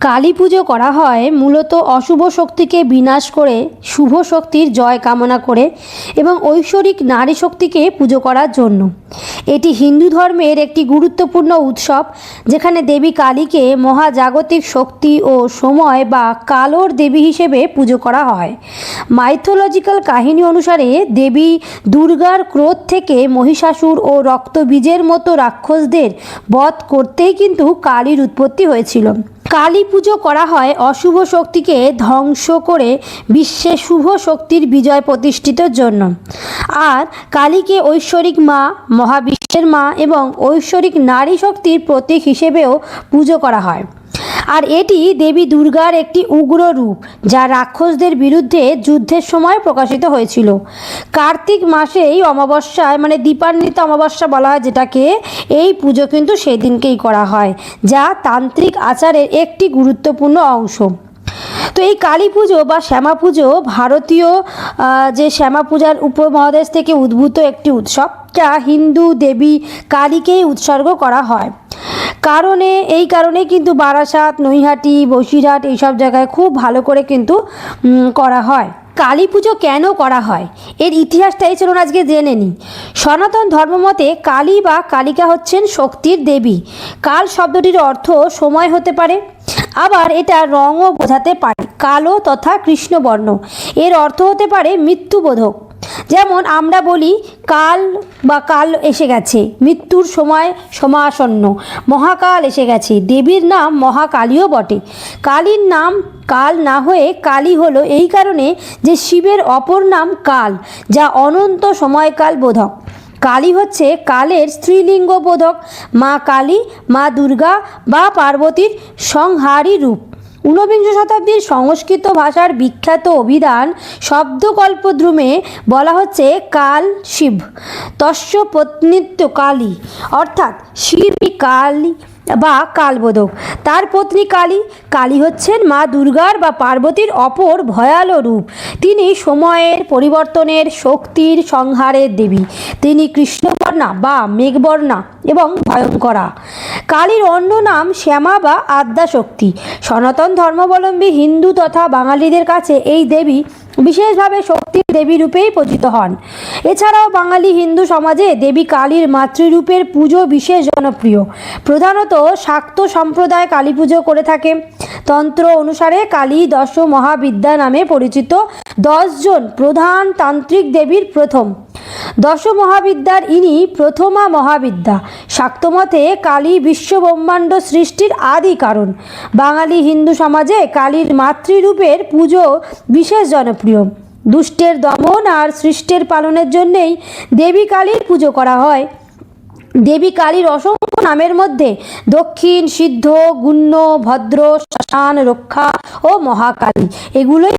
কালী পুজো করা হয় মূলত অশুভ শক্তিকে বিনাশ করে, শুভ শক্তির জয় কামনা করে এবং ঐশ্বরিক নারী শক্তিকে পুজো করার জন্য। এটি হিন্দু ধর্মের একটি গুরুত্বপূর্ণ উৎসব, যেখানে দেবী কালীকে মহাজাগতিক শক্তি ও সময় বা কালোর দেবী হিসেবে পুজো করা হয়। মাইথোলজিক্যাল কাহিনী অনুসারে দেবী দুর্গার ক্রোধ থেকে মহিষাসুর ও রক্তবীজের মতো রাক্ষসদের বধ করতেই কিন্তু কালীর উৎপত্তি হয়েছিল। কালী পুজো করা হয় অশুভ শক্তিকে ধ্বংস করে বিশ্বে শুভ শক্তির বিজয় প্রতিষ্ঠিতর জন্য। আর কালীকে ঐশ্বরিক মা, মহাবিশ্বের মা এবং ঐশ্বরিক নারী শক্তির প্রতীক হিসেবেও পুজো করা হয়। আর এটি দেবী দুর্গার একটি উগ্র রূপ, যা রাক্ষসদের বিরুদ্ধে যুদ্ধের সময় প্রকাশিত হয়েছিল। কার্তিক মাসেই অমাবস্যায় মানে দীপান্বিত অমাবস্যা বলা হয় যেটাকে, এই পুজো কিন্তু সেদিনকেই করা হয়, যা তান্ত্রিক আচারের একটি গুরুত্বপূর্ণ অংশ। তো এই কালী পুজো বা শ্যামা পুজো ভারতীয় যে শ্যামা পূজার উপমহাদেশ থেকে উদ্ভূত একটি উৎসব, যা হিন্দু দেবী কালীকেই উৎসর্গ করা হয়। কারণে, এই কারণে কিন্তু বারাসাত, নৈহাটি, বসিরহাট এইসব জায়গায় খুব ভালো করে কিন্তু করা হয়। কালী পুজো কেন করা হয়? এর ইতিহাসটাই চলুন আজকে জেনে নিই। সনাতন ধর্মমতে কালী বা কালিকা হচ্ছেন শক্তির দেবী। কাল শব্দটির অর্থ সময় হতে পারে, আবার এটা রঙও বোঝাতে পারে, কালো তথা কৃষ্ণবর্ণ। এর অর্থ হতে পারে মৃত্যুবোধক। যেমন আমরা বলি কাল বা কাল এসে গেছে, মৃত্যুর সময় সমাসন্ন। মহাকাল এসে গেছে, দেবীর নাম মহাকালীও বটে। কালীর নাম কাল না হয়ে কালী হলো এই কারণে যে শিবের অপর নাম কাল, যা অনন্ত সময়কাল বোধক। কালী হচ্ছে কালের স্ত্রীলিঙ্গ বোধক মা কালী, মা দুর্গা বা পার্বতীর সংহারী রূপ। ঊনবিংশ শতাব্দীর সংস্কৃত ভাষার বিখ্যাত অভিধান শব্দকল্পদ্রুমে বলা হচ্ছে কাল শিব, তস্য পত্নিত্ব কালী, অর্থাৎ শিবই কালী। বা কালবোধক তার পত্নী কালী কালী হচ্ছেন মা দুর্গার বা পার্বতীর অপর ভয়াল রূপ। তিনি সময়ের পরিবর্তনের শক্তির সংহারের দেবী। তিনি কৃষ্ণবর্ণা বা মেঘবর্ণা এবং ভয়ঙ্করা। কালীর অন্য নাম শ্যামা বা আদ্যাশক্তি। সনাতন ধর্মাবলম্বী হিন্দু তথা বাঙালিদের কাছে এই দেবী বিশেষভাবে শক্তির দেবী রূপেই পূজিত হন। এছাড়াও বাঙালি হিন্দু সমাজে দেবী কালীর মাতৃরূপের পুজো বিশেষ জনপ্রিয়। প্রধানত শাক্ত সম্প্রদায় কালী পুজো করে থাকে। তন্ত্র অনুসারে কালী দশ মহাবিদ্যা নামে পরিচিত দশজন প্রধান তান্ত্রিক দেবীর প্রথম। দশ মহাবিদ্যার ইনি প্রথমা মহাবিদ্যা। শাক্তমতে কালী বিশ্বব্রহ্মাণ্ড সৃষ্টির আদি কারণ। বাঙালি হিন্দু সমাজে কালীর মাতৃরূপের পুজো বিশেষ জনপ্রিয়। দুষ্টের দমন আর সৃষ্টের পালনের জন্যেই দেবী কালীর পুজো করা হয়। দেবী কালীর অসংখ্য নামের মধ্যে দক্ষিণ, সিদ্ধ, গুণ্য, ভদ্র, শ্মশান, রক্ষা ও মহাকালী। এগুলোই